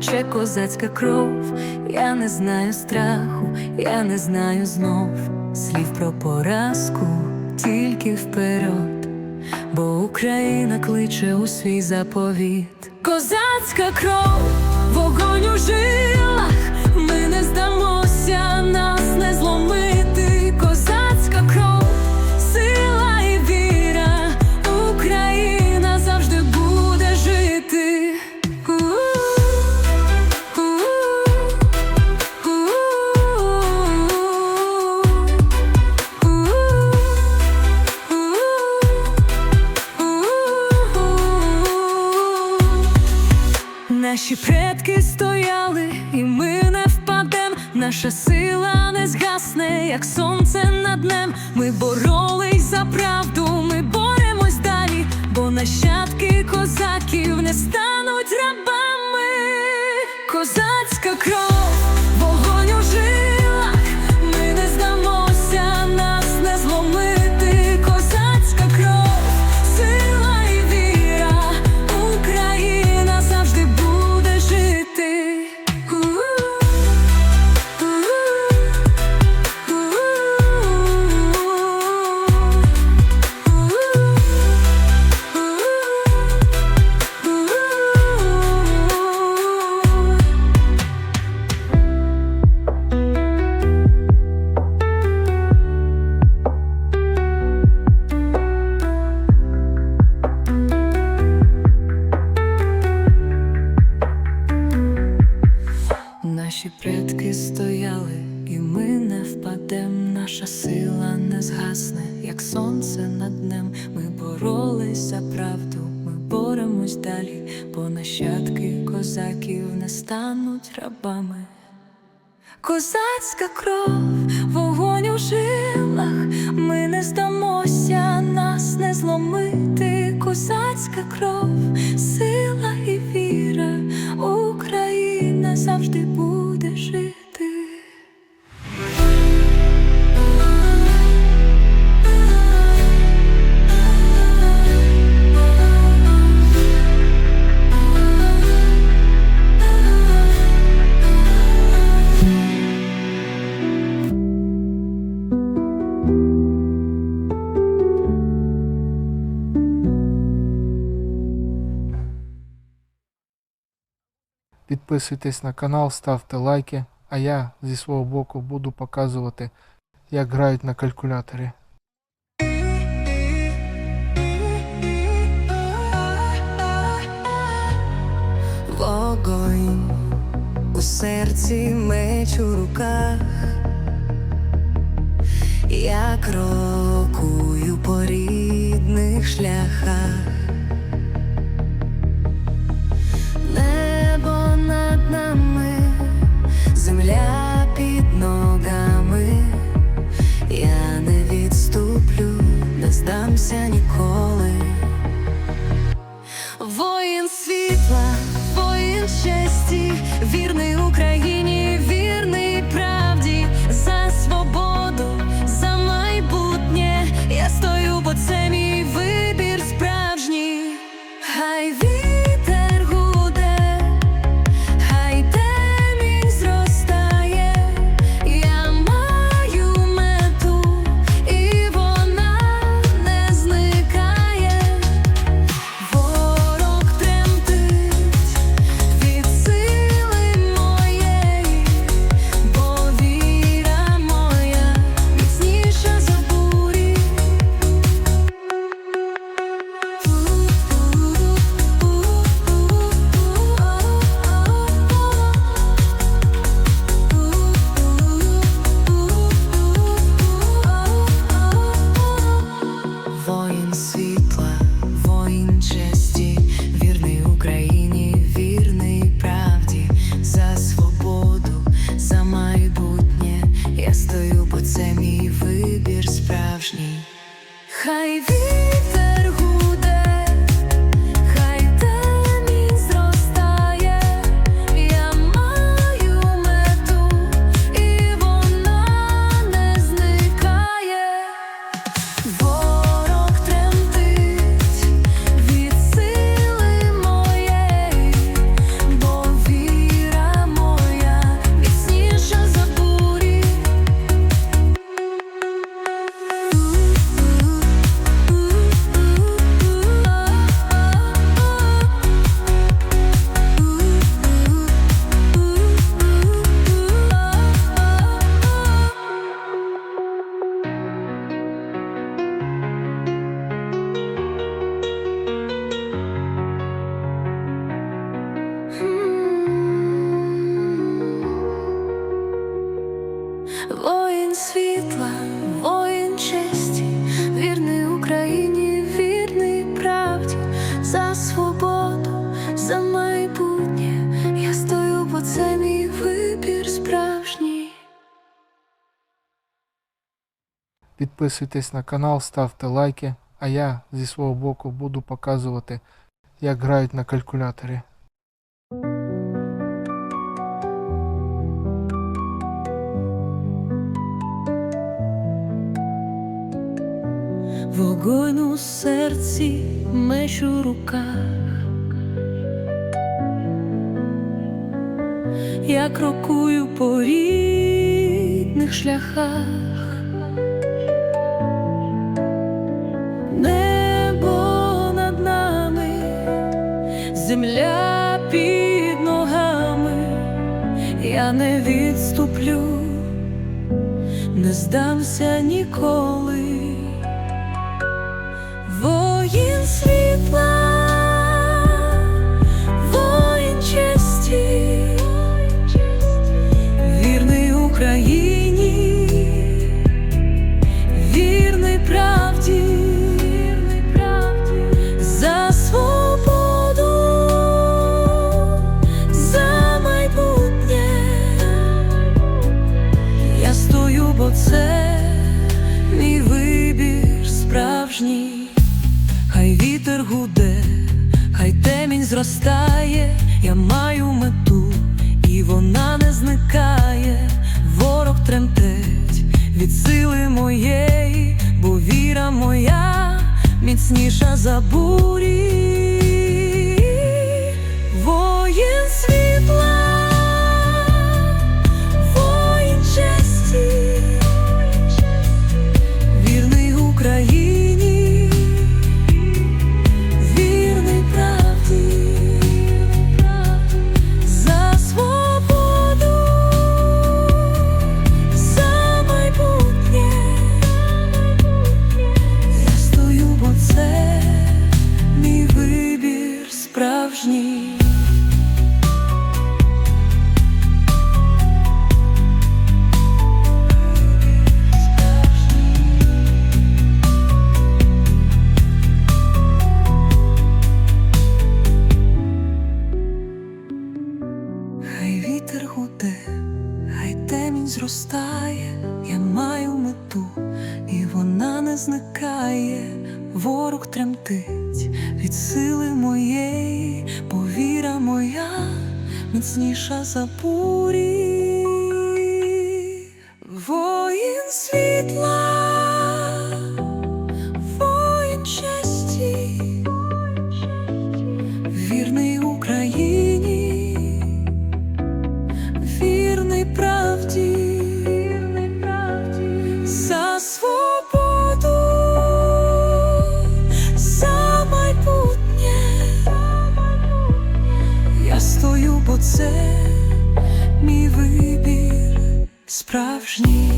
тече козацька кров, я не знаю страху, я не знаю знов слів про поразку, тільки вперед, бо Україна кличе у свій заповіт. Козацька кров, вогонь у жилах, ми не здамося, нас не зломити. Наші предки стояли, і ми не впадем. Наша сила не згасне, як сонце над днем. Ми боролись за правду, ми боремось далі, бо нащадки козаків не стануть рабами. Козацька кров, сонце над днем. Ми боролись за правду, ми боремось далі, бо нащадки козаків не стануть рабами. Козацька кров, вогонь у жилах, ми не здамося, нас не зломити. Козацька кров, Підписуйтесь на канал, ставте лайки, а я зі свого боку буду показувати, як грають на калькуляторі. Вогонь у серці меч у руках, я крокую по рідних шляхах. Земля Підписуйтесь на канал, ставте лайки, а я зі свого боку буду показувати, як грають на калькуляторі. Вогонь у серці, меч у руках. Я крокую по рідних шляхах. Я не відступлю, не здамся ніколи. Воїн світла, справжній. Хай вітер гуде, хай темінь зростає, я маю мету, і вона не зникає, ворог тремтить від сили моєї, бо віра моя міцніша за бурі. Вітер гуде, хай темінь зростає, я маю мету, і вона не зникає, ворог тремтить від сили моєї, бо віра моя міцніша за бурі. Воїн світла, це мій вибір справжній.